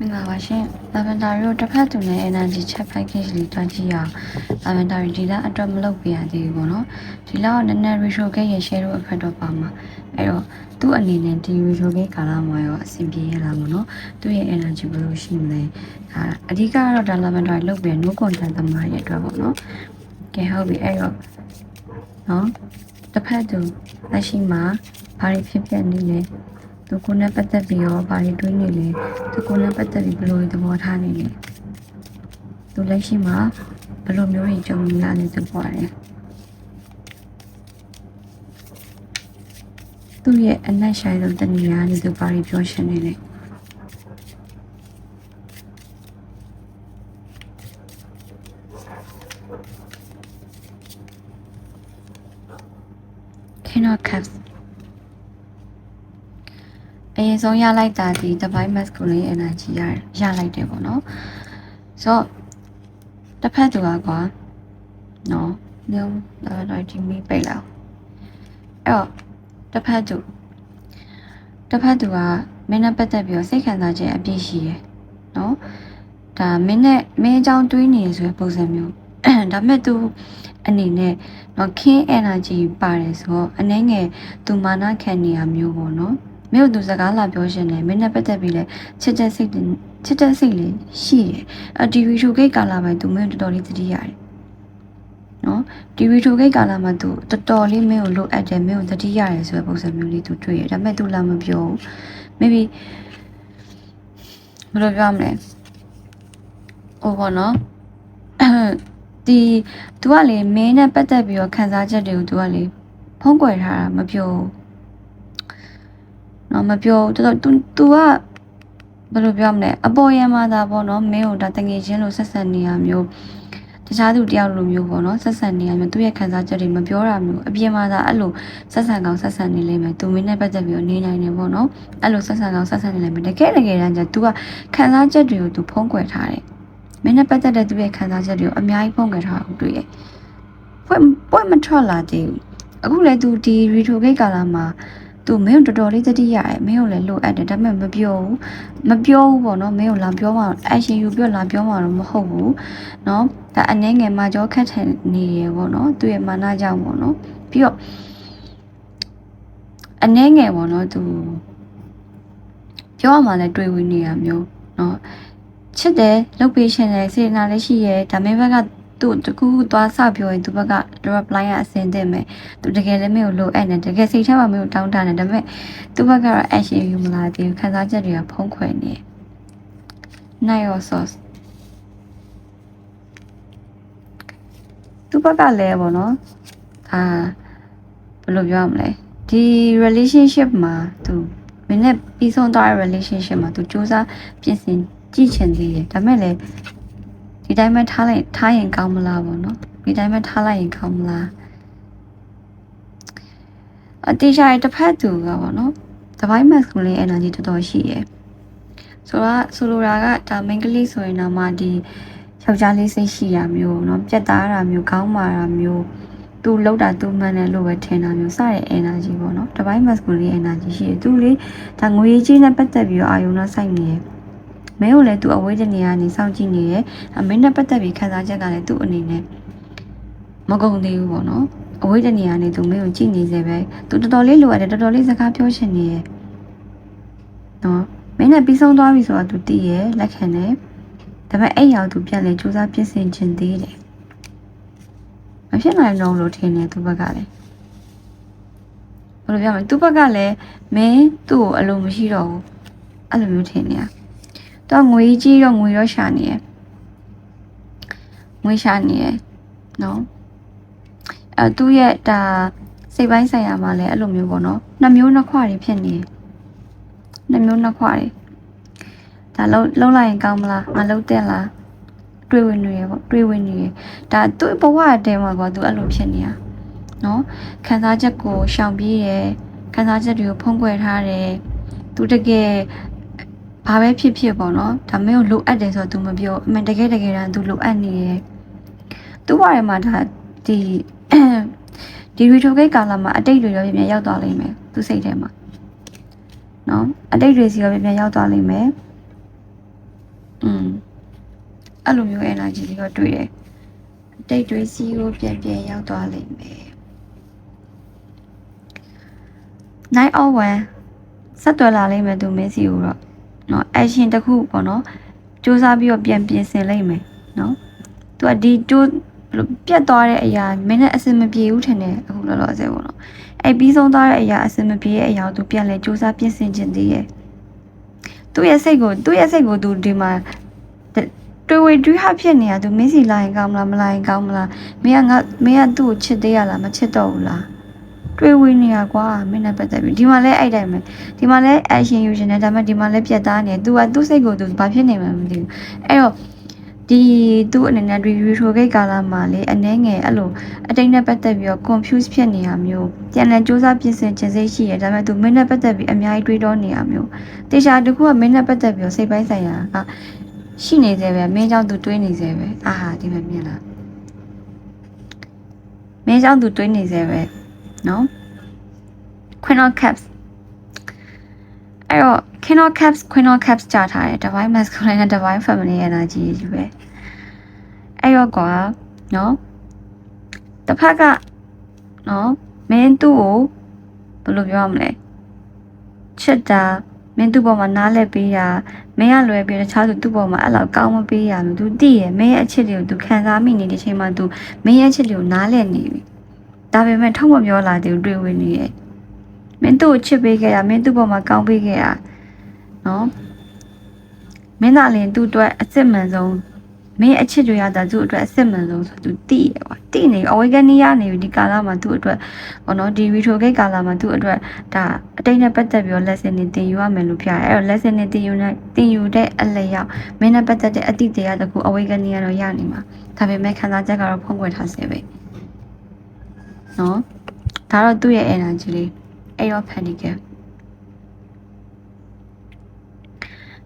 မင်္ဂလာပါရှင်။ Lavender တို့တစ်ဖက်သူနဲ့ energy check package လေးတွားကြည့်ရအောင်။ Lavender ဒီလအတွက်မလုပ်ပြရသေးဘူးပေါ့နော်။ဒီလကနည်းနည်း ratio gate ရဲ့ share တို့အတွက်တော့ပါမှာ။အဲ့တော့သူ့အနေနဲ့ဒီ ratio gate ကာလမှာရောအဆင်ပြေရလားပေါ့နော်။သူ့ရဲ့ energy ဘယ်လိုရှိမလဲ။ဒါအဓိကကတော့ဒါ Lavender လုပ်ပြ no content သမားရဲ့အတွက်ပေါ့နော်။ကဲဟုတ်ပြီအဲ့တော့နော်တစ်ဖက်သူလက်ရှိမှာဘာတွေဖြစ်ဖြစ်နေလဲ။ သူကိုယ်နဲ့ပတ်သက်ပြီးတော့ဘာတွေတွေးနေလဲသူကိုယ်နဲ့ပတ်သက်ပြီးဘယ်လိုသဘောထားနေလဲသူလက်ရှိမှာဘယ်လိုမျိုးကြီးကြုံနေရလဲသူပေါ်တယ်သူ့ရဲ့အနက်ရှိုင်းဆုံးတနည်းအားနဲ့သူဘာတွေပြောရှင်းနေလဲ cannot cap အရင်ဆုံးရလိုက်တာဒီ divine masculine energy ရရလိုက်တယ်ပေါ့နော်ဆိုတော့တစ်ဖက်သူကကွာနော်ညောင်းတော့ဒီမီပိတ်လာအဲ့တော့တစ်ဖက်သူတစ်ဖက်သူကမင်းနဲ့ပတ်သက်ပြီးတော့စိတ်ခံစားခြင်းအပြည့်ရှိရယ်နော်ဒါမင်းနဲ့မင်းအကြောင်းတွေးနေဆိုတဲ့ပုံစံမျိုးဒါပေမဲ့ तू အနေနဲ့တော့ခင်း energy ပါတယ်ဆိုတော့အနှဲငယ်သူမာနခံနေရမျိုးပေါ့နော် မင်းတို့သူစကားလာပြောရှင်တယ်မင်းနဲ့ပတ်သက်ပြီးလဲချစ်တဲ့စိတ်တင်ချစ်တဲ့စိတ်လေးရှိတယ်အတီဗီထိုဂိတ်ကာလာပိုင်းသူမင်းတော်တော်လေးသတိရတယ်နော်တီဗီထိုဂိတ်ကာလာမှာသူတော်တော်လေးမင်းကိုလိုအပ်တယ်မင်းကိုသတိရတယ်ဆိုတဲ့ပုံစံမျိုးလေးသူတွေ့ရတယ်ဒါပေမဲ့သူလာမပြောဘူး maybe ဘယ်လိုပြောမလဲဟိုပေါ့နော်ဒီ तू ကလေမင်းနဲ့ပတ်သက်ပြီးတော့ခံစားချက်တွေကို तू ကလေဖုံးကွယ်ထားတာမပြောဘူး နော်မပြောဘူးတော်တော် तू तू ကဘယ်လိုပြောမလဲအပေါ်ယံမှာသာပေါ့နော်မင်းကိုဒါတငယ်ချင်းလို့ဆက်ဆံနေရမျိုးတခြားသူတယောက်လိုမျိုးပေါ့နော်ဆက်ဆံနေရမျိုးသူ့ရဲ့ခံစားချက်တွေမပြောတာမျိုးအပြင်မှာသာအဲ့လိုဆက်ဆံကောင်ဆက်ဆံနေလိမ့်မယ် तू မင်းနဲ့ပတ်သက်ပြီးတော့နေနိုင်တယ်ပေါ့နော်အဲ့လိုဆက်ဆံကောင်ဆက်ဆံနေလိမ့်မယ်တကယ်တကယ်တမ်းကျ तू ကခံစားချက်တွေကို तू ဖုံးကွယ်ထားတယ် မင်းနဲ့ပတ်သက်တဲ့သူရဲ့ခံစားချက်တွေကိုအများကြီးဖုံးကွယ်ထားတာကိုတွေ့ရ။ပွင့်ပွင့်မထွက်လာသေးဘူး။အခုလည်း तू ဒီ retro gate ကာလာမှာ तू မင်းကိုတော်တော်လေးသတိရတယ်။မင်းကိုလည်းလိုအပ်တယ်ဒါပေမဲ့မပြောဘူး။မပြောဘူးပေါ့နော်။မင်းကိုလာပြောမှ action ယူပြောလာပြောမှတော့မဟုတ်ဘူး။နော်။ဒါအနေငယ်မှာကြောခတ်ထန်နေရပေါ့နော်။သူ့ရဲ့မာနကြောင့်ပေါ့နော်။ပြီးတော့အနေငယ်ပေါ့နော် तू ပြောရမှလည်းတွေ့ဝင်နေရမျိုးနော်။ချစ်တယ်လုပ်ပေးရှင်တယ်စေတနာလည်းရှိရဲဒါမင်းဘက်က သူ့တကူသွားစပြောရင်သူဘက်က reply ကအစင်တင်မယ်သူတကယ်လည်းမင်းကိုလိုအပ်နေတကယ်စိတ်ထဲမှာမင်းကိုတောင်းတနေဒါပေမဲ့သူဘက်ကတော့ action ယူမလာသေးဘူးခံစားချက်တွေကဖုံးခွယ်နေတယ် night or sauce သူဘက်ကလည်းပေါ့နော်အာဘယ်လိုပြောရမလဲဒီ relationship မှာသူမင်းနဲ့ပြီးဆုံးသွားတဲ့ relationship မှာသူစူးစမ်းပြင်ဆင်ကြည့်ချင်သေးတယ်ဒါပေမဲ့လည်း ဒီတိုင်းပဲထားလိုက်ထားရင်ကောင်းမလားပေါ့နော်ဒီတိုင်းပဲထားလိုက်ရင်ကောင်းမလားအတေးရှာရဲ့တစ်ဖက်သူကပေါ့နော်တပိုင်း masculine energy တော်တော်ရှိရယ်ဆိုတော့ဆိုလိုတာကဒါ main ကလေးဆိုရင်တော့မှဒီယောက်ျားလေးစိတ်ရှိရမျိုးเนาะပြက်သားတာမျိုးခေါင်းမာတာမျိုးသူလောက်တာသူမှန်တယ်လို့ပဲထင်တာမျိုးစတဲ့ energy ပေါ့နော်တပိုင်း masculine energy ရှိတယ်သူလေဒါငွေကြီးနဲ့ပတ်သက်ပြီးတော့အာယုံနဲ့စိုက်နေတယ် မင်းကိုလည်းသူအဝေးတနေရာနေစောင့်ကြည့်နေတယ်အမင်းနဲ့ပတ်သက်ပြီးခံစားချက်ကလည်းသူ့အနေနဲ့မကုန်သေးဘူးပေါ့နော်အဝေးတနေရာနေသူမင်းကိုကြည့်နေစေပဲသူတော်တော်လေးလိုအပ်တယ်တော်တော်လေးစကားပြောချင်နေရဲ့နော်မင်းနဲ့ပြီးဆုံးသွားပြီဆိုတော့သူတည်ရဲ့လက်ခံတယ်ဒါပေမဲ့အဲ့ရောက်သူပြန်လဲစူးစမ်းပြင်ဆင်ခြင်းသေးတယ်မဖြစ်နိုင်တော့လို့ထင်တယ်သူဘက်ကလည်းဘယ်လိုပြောမလဲသူဘက်ကလည်းမင်းသူ့ကိုအလိုမရှိတော့ဘူးအဲ့လိုမျိုးထင်နေရ သူကငွေကြီးတော့ငွေတော့ရှာနေရငွေရှာနေရနော်အဲသူ့ရဲ့ဒါစိတ်ပိုင်းဆိုင်ရာမှာလည်းအဲ့လိုမျိုးပေါ့နော်နှစ်မျိုးနှစ်ခွတွေဖြစ်နေတယ်နှစ်မျိုးနှစ်ခွတွေဒါလုံးလုံးလိုက်ရင်ကောင်းမလားငါလုံးတဲ့လားတွေးဝင်နေရပေါ့တွေးဝင်နေရဒါသူ့ဘဝအတဲမှာကွာသူအဲ့လိုဖြစ်နေတာနော်ခံစားချက်ကိုရှောင်ပြေးတယ်ခံစားချက်တွေကိုဖုံးကွယ်ထားတယ်သူတကယ် ဘာပဲဖြစ်ဖြစ်ပေါ့နော်ဒါမင်းကိုလိုအပ်တယ်ဆိုတော့ तू မပြောအမှန်တကယ်တကယ်တမ်း तू လိုအပ်နေတယ်သူ့ဘာထဲမှာဒါဒီ ဒီရီထိုဂိတ်ကာလာမှာအတိတ်တွေရောပြန်ပြန်ရောက်သွားလိမ့်မယ်သူစိတ်ထဲမှာနော်အတိတ်တွေစီရောပြန်ပြန်ရောက်သွားလိမ့်မယ် อืมအဲ့လိုမျိုး energy တွေတော့တွေ့တယ်အတိတ်တွေစီကိုပြန်ပြန်ရောက်သွားလိမ့်မယ် night of one ဆက်သွယ်လာလိမ့်မယ်သူမင်းစီကိုတော့ နော် action တစ်ခုပေါ့နော်စူးစမ်းပြီးတော့ပြန်ပြင်ဆင်လိုက်မယ်နော်သူကဒီတိုးပြတ်သွားတဲ့အရာမင်းနဲ့အဆင်မပြေဘူးထင်တယ်အခုလောလောဆယ်ပေါ့နော်အဲ့ပြီးဆုံးသွားတဲ့အရာအဆင်မပြေတဲ့အရာကိုသူပြန်လဲစူးစမ်းပြင်ဆင်ခြင်းသေးရဲ့သူ့ရဲ့စိတ်ကိုသူ့ရဲ့စိတ်ကိုသူဒီမှာတွေ့ဝေတွေးဟဖြစ်နေတာသူမင်းစီလာရင်ကောင်းမလားမလာရင်ကောင်းမလားမင်းကငါမင်းကသူ့ကိုချစ်သေးရလားမချစ်တော့ဘူးလား တွေးဝေးနေရကွာမင်းနဲ့ပတ်သက်ပြီးဒီမှာလဲအဲ့တိုင်းပဲဒီမှာလဲ action ယူရှင်တယ်ဒါပေမဲ့ဒီမှာလဲပြတ်သားနေတယ် तू ကသူ့စိတ်ကို तू ဘာဖြစ်နေမှန်းမသိဘူးအဲ့တော့ဒီသူ့အနေနဲ့ review ထိုကိတ်ကာလမှာလေအနှဲငယ်အဲ့လိုအတိတ်နဲ့ပတ်သက်ပြီးတော့ confuse ဖြစ်နေရမျိုးပြန်လည်စူးစမ်းပြင်ဆင်ခြင်းစိတ်ရှိရဒါပေမဲ့ तू မင်းနဲ့ပတ်သက်ပြီးအများကြီးတွေးတောနေရမျိုးတေချာတခုကမင်းနဲ့ပတ်သက်ပြီးတော့စိတ်ပိုင်းဆိုင်ရာကရှိနေသေးပဲမင်းကြောင့် तू တွေးနေသေးပဲအာဟာဒီမှာမြင်လားမင်းကြောင့် तू တွေးနေသေးပဲ နော် Queen of Cups အဲ့တော့ King of Cups Queen of Cups ကြာထားတယ် Divine Masculine နဲ့ Divine Feminine energy ကြီးပဲအဲ့တော့ကွာနော်တစ်ဖက်ကနော်မင်းသူ့ကိုဘယ်လိုပြောရမလဲချစ်တာမင်းသူ့ပေါ်မှာနားလဲပေးတာမင်းကလွယ်ပြီးတခြားသူသူ့ပေါ်မှာအဲ့လောက်ကောင်းမပေးရလို့ तू သိရမင်းရဲ့အချစ်တွေကို तू ခံစားမိနေတဲ့ချိန်မှာ तू မင်းရဲ့အချစ်တွေကိုနားလဲနေပြီ ဒါပေမဲ့ထုံးမပြောလာသေးဘူးတွေ့ဝင်နေရဲ့မင်းသူ့ကိုချစ်ပေးခဲ့တာမင်းသူ့ပေါ်မှာကောင်းပေးခဲ့တာနော်မင်းသာလင်သူ့အတွက်အစ်စ်မှန်ဆုံးမင်းအချစ်တွေရတာသူ့အတွက်အစ်စ်မှန်ဆုံးဆိုသူတိရကွာတိနေအဝေကနေရနေပြီဒီကာလမှာသူ့အတွက်ဘောနော်ဒီရီထိုဂိတ်ကာလမှာသူ့အတွက်ဒါအတိတ်နဲ့ပတ်သက်ပြီးတော့ lesson တွေသင်ယူရမယ်လို့ပြောရတယ်အဲ့တော့ lesson တွေသင်ယူနေသင်ယူတဲ့အလျောက်မင်းနဲ့ပတ်သက်တဲ့အတိတ်တရားတကူအဝေကနေရတော့ရနေမှာဒါပေမဲ့ခံစားချက်ကတော့ဖုံးကွယ်ထားစေပဲ နော်ဒါတော့သူ့ရဲ့ energy လေး Eight of Pentacles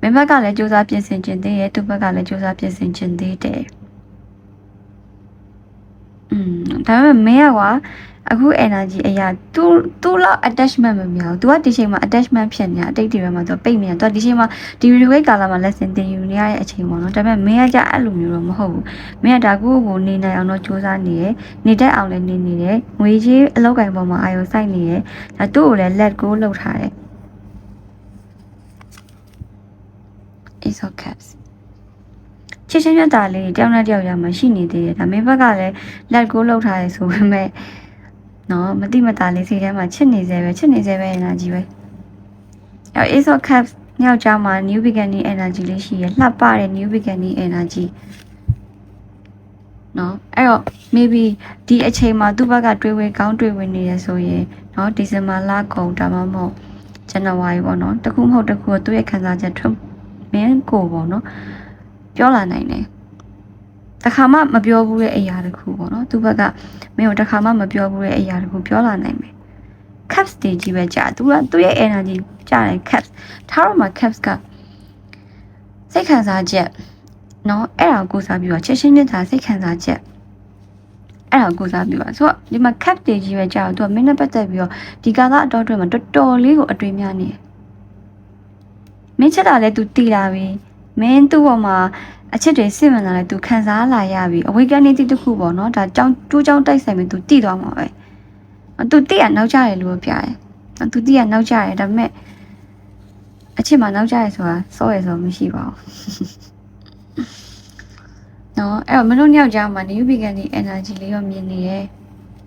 မင်းဘက်ကလည်းစူးစမ်းပြင်ဆင်ခြင်းသေးရဲ့သူ့ဘက်ကလည်းစူးစမ်းပြင်ဆင်ခြင်းသေးတယ်อืม ဒါပေမဲ့မင်းကကွာအခု energy အရာ तू तू လောက် attachment မများဘူး तू ကဒီချိန်မှာ attachment ဖြစ်နေတာအတိတ်တွေမှာ तू ပိတ်နေတာ तू ဒီချိန်မှာဒီ reward ကာလမှာ lesson သင်ယူနေရတဲ့အချိန်ပေါ့နော်ဒါပေမဲ့မင်းကကြအဲ့လိုမျိုးတော့မဟုတ်ဘူးမင်းကဒါကိုကိုနေနိုင်အောင်တော့စူးစမ်းနေရယ်နေတတ်အောင်လည်းနေနေတယ်ငွေကြီးအလောက်ကင်ပေါ်မှာအာရုံစိုက်နေရယ်ဒါသူ့ကိုလည်း let go လုပ်ထားတယ် Ace of Cups ချစ်ချင်းမြတ်တာလေးတယောက်နဲ့တယောက်ရမှာရှိနေသေးတယ်ဒါမင်းဘက်ကလည်း let go လုပ်ထားတယ်ဆိုပေမဲ့နော်မတိမတာလေးစိတ်ထဲမှာချစ်နေစေပဲချစ်နေစေပဲ energy ပဲအဲ Ace of Cups ညောက်ကြားမှာ new beginning energy လေးရှိရလှပတဲ့ new beginning energy နော်အဲ့တော့ maybe ဒီအချိန်မှာသူ့ဘက်ကတွေးဝေကောင်းတွေးဝေနေရဆိုရင်နော်ဒီဇင်ဘာလကုန်ဒါမှမဟုတ်ဇန်နဝါရီပေါ့နော်တခုမဟုတ်တခုကသူ့ရဲ့ခံစားချက်ထုတ်မင်းကိုပေါ့နော် ပြောလာနိုင်တယ်တခါမှမပြောဘူးတဲ့အရာတခုပေါ့နော်သူ့ဘက်ကမင်းကိုတခါမှမပြောဘူးတဲ့အရာတခုပြောလာနိုင်မယ် caps တွေကြီးပဲကြာသူကသူ့ရဲ့ energy ကြာတယ် caps ထားတော့မှ caps ကစိတ်ခံစားချက်နော်အဲ့ဒါကိုစားပြီးတော့ချက်ချင်းနေတာစိတ်ခံစားချက်အဲ့ဒါကိုစားပြီးပါဆိုတော့ဒီမှာ cap တွေကြီးပဲကြာတော့သူကမင်းနဲ့ပတ်သက်ပြီးတော့ဒီကာလအတော်အတွင်းမှာတော်တော်လေးကိုအတွေ့များနေတယ်မင်းချက်တာလဲ तू တီလာပြီ မင်းသူ့ပေါ်မှာအချစ်တွေစစ်မှန်တာလည်းသူခံစားလာရပြီအဝေးကနေတိတခုပေါ့နော်ဒါကြောင်းတိုးကြောင်းတိုက်ဆိုင်ပြီးသူတိသွားမှာပဲသူတိရနောက်ကြတယ်လို့ပြတယ်သူတိရနောက်ကြတယ်ဒါပေမဲ့အချစ်မှာနောက်ကြရဆိုတာစောရဆိုမရှိပါဘူးနော်အဲ့တော့မလို့ညောက်ကြမှာ new vegan ဒီ energy လေးရောမြင်နေရဲ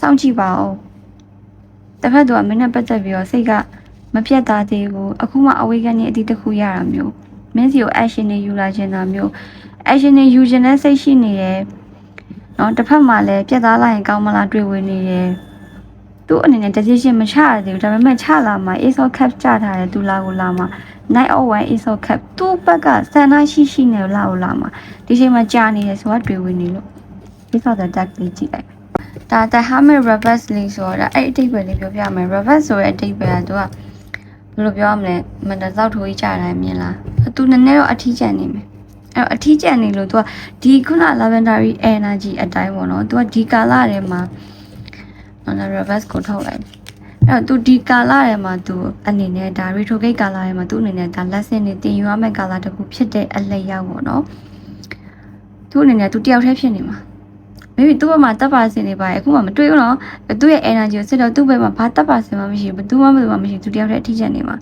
စောင့်ကြည့်ပါဦးတစ်ဖက်သူကမင်းနဲ့ပတ်သက်ပြီးတော့စိတ်ကမပြတ်သားသေးဘူးအခုမှအဝေးကနေအတီးတစ်ခုရတာမျိုး မင်းစီကို action တွေယူလာခြင်းတာမျိုး action တွေယူခြင်းနဲ့စိတ်ရှိနေရဲနော်တစ်ဖက်မှာလည်းပြတ်သားလိုက်ရင်ကောင်းမလားတွေ့ဝင်နေရဲသူ့အနေနဲ့ decision မချရသေးဘူးဒါပေမဲ့ချလာမှာ ace of cups ချထားတယ်သူလာကိုလာမှာ night of one ace of cup သူ့ဘက်ကဆန္ဒရှိရှိနေလာကိုလာမှာဒီချိန်မှာကြာနေတယ်ဆိုတာတွေ့ဝင်နေလို့ ace of the deck လေးကြည့်လိုက်ဒါ the hermit reverse လေးဆိုတာအဲ့အတိတ်ပဲလေးပြောပြမယ် reverse ဆိုတဲ့အတိတ်ပဲကသူကဘယ်လိုပြောရမလဲမနက်သောက်ထိုးကြီးကြာတယ်မြင်လား သူနည်းနည်းတော့အထီးကျန်နေမယ်အဲ့တော့အထီးကျန်နေလို့သူကဒီခုန lavendary energy အတိုင်းပေါ့နော်သူကဒီကာလထဲမှာနော် reverse ကိုထုတ်လိုက် အဲ့တော့ तू ဒီကာလထဲမှာ तू အနေနဲ့ဒါ retro gate ကာလထဲမှာ तू အနေနဲ့ဒါ lesson တွေသင်ယူရမယ့်ကာလတစ်ခုဖြစ်တဲ့အလျောက်ပေါ့နော် သူအနေနဲ့ तू တယောက်တည်းဖြစ်နေမှာ maybe သူ့ဘက်မှာတပ်ပါစင်နေပါရဲ့အခုမှမတွေ့ဘူးနော်သူ့ရဲ့ energy ကိုစစ်တော့သူ့ဘက်မှာဘာတပ်ပါစင်မှမရှိဘူးဘယ်သူမှမသူမှမရှိဘူး तू တယောက်တည်းအထီးကျန်နေမှာ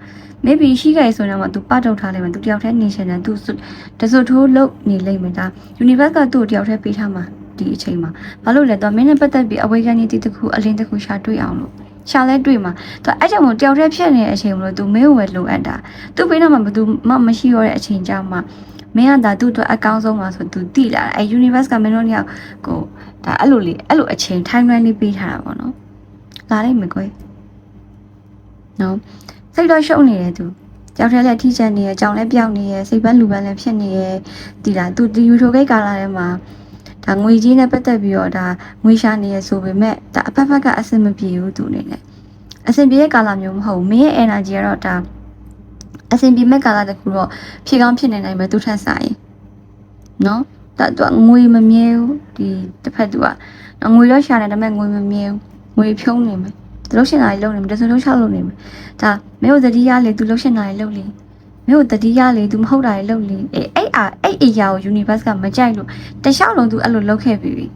maybe ရှိခဲ့ရဆိုရင်တော့ तू ပတ်ထုတ်ထားလိုက်မှာ तू တယောက်တည်းနေချင်တယ် तू တစွတ်ထိုးလုပ်နေလိမ့်မယ်ဒါ universe ကသူ့ကိုတယောက်တည်းပေးထားမှာဒီအချိန်မှာဘာလို့လဲတော့မင်းနဲ့ပတ်သက်ပြီးအဝေခံနေတစ်ခုအလင်းတစ်ခုရှာတွေ့အောင်လို့ရှာလဲတွေ့မှာသူအဲ့ကြောင့်မို့တယောက်တည်းဖြစ်နေတဲ့အချိန်မလို့ तू မင်းကိုပဲလိုအပ်တာသူ့ဘေးနားမှာဘယ်သူမှမရှိတော့တဲ့အချိန်ကြောင့်မှ မင်းကဒါသူ့အတွက်အကောင်းဆုံးပါဆိုသူတိလာအဲ universe ကမင်းတို့ညောက်ကိုဒါအဲ့လိုလေးအဲ့လိုအချိန် timeline လေးပေးထားတာပေါ့နော်လာလိုက်မယ်ကွယ်နော်စိတ်တော့ရှုပ်နေတယ်သူကြောက်ထဲလည်းထိချက်နေရကြောင်လည်းပြောင်းနေရစိတ်ပန်းလူပန်းလည်းဖြစ်နေရဒီလားသူဒီယူထိုကိတ်ကာလာထဲမှာဒါငွေကြီးနဲ့ပတ်သက်ပြီးတော့ဒါငွေရှာနေရဆိုပေမဲ့ဒါအဖက်ဖက်ကအဆင်မပြေဘူးသူအနေနဲ့အဆင်ပြေတဲ့ကာလာမျိုးမဟုတ်ဘူးမင်းရဲ့ energy ကတော့ဒါ အဆင်ပြေမဲ့ကာလာတခုတော့ဖြည့်ကောင်းဖြစ်နေနိုင်မယ်သူထက်ဆိုင်နော်ဒါသူကငွေမမြဲဘူးဒီတစ်ဖက်သူကနော်ငွေတော့ရှာနေတယ်ဒါပေမဲ့ငွေမမြဲဘူးငွေဖြုံးနေမယ်သူလှုပ်ရှင်တာကြီးလုပ်နေမယ်တစလုံးချလုပ်နေမယ်ဒါမင်းတို့တတိယလေသူလှုပ်ရှင်တာကြီးလုပ်လေမင်းတို့တတိယလေသူမဟုတ်တာကြီးလုပ်လေအေးအဲ့အားအဲ့အရာကို universe ကမကြိုက်လို့တခြားလုံးသူအဲ့လိုလုပ်ခဲ့ပြီးပြီ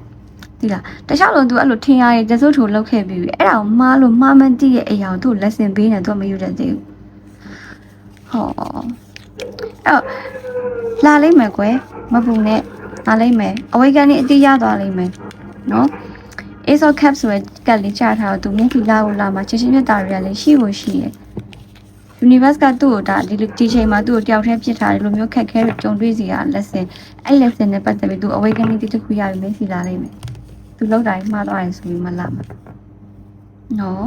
ဒီလားတခြားလုံးသူအဲ့လိုထင်ရရဲ့တစိုးထိုလုပ်ခဲ့ပြီးပြီအဲ့ဒါကိုမှားလို့မှားမှန်းသိရဲ့အရာကိုသူ့ lesson ပေးနေသူကမယူတတ်သေးဘူး ဟောအဲ့တော့လာလိမ့်မယ်ကွယ်မပူနဲ့လာလိမ့်မယ်အဝိကန်နေအတိရသွားလိမ့်မယ်နော် Ace of Cups ဆိုတဲ့ကတ်လေးချထားတော့သူမျက်ဖြူလာကိုလာမှာချက်ချင်းမြတ်တာတွေကလည်းရှိဖို့ရှိတယ် universe ကသူ့ကိုဒါဒီလိုဒီချိန်မှာသူ့ကိုတယောက်တည်းဖြစ်ထားတယ်လို့မျိုးခက်ခဲကြုံတွေ့စီရ lesson အဲ့ lesson နဲ့ပတ်သက်ပြီးသူ awakening တစ်ခုရပြီမေးစီလာလိမ့်မယ်သူလောက်တိုင်းမှားသွားရင်ဆိုပြီးမလာမှာနော်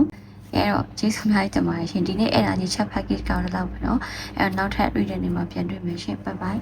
အဲ့တော့ကျေးဇူးများတင်ပါတယ်ရှင်ဒီနေ့အဲ့ဒါကြီး chat package ကောင်းတော့ပဲเนาะအဲ့တော့နောက်ထပ် reading တွေမှာပြန်တွေ့မယ်ရှင် bye bye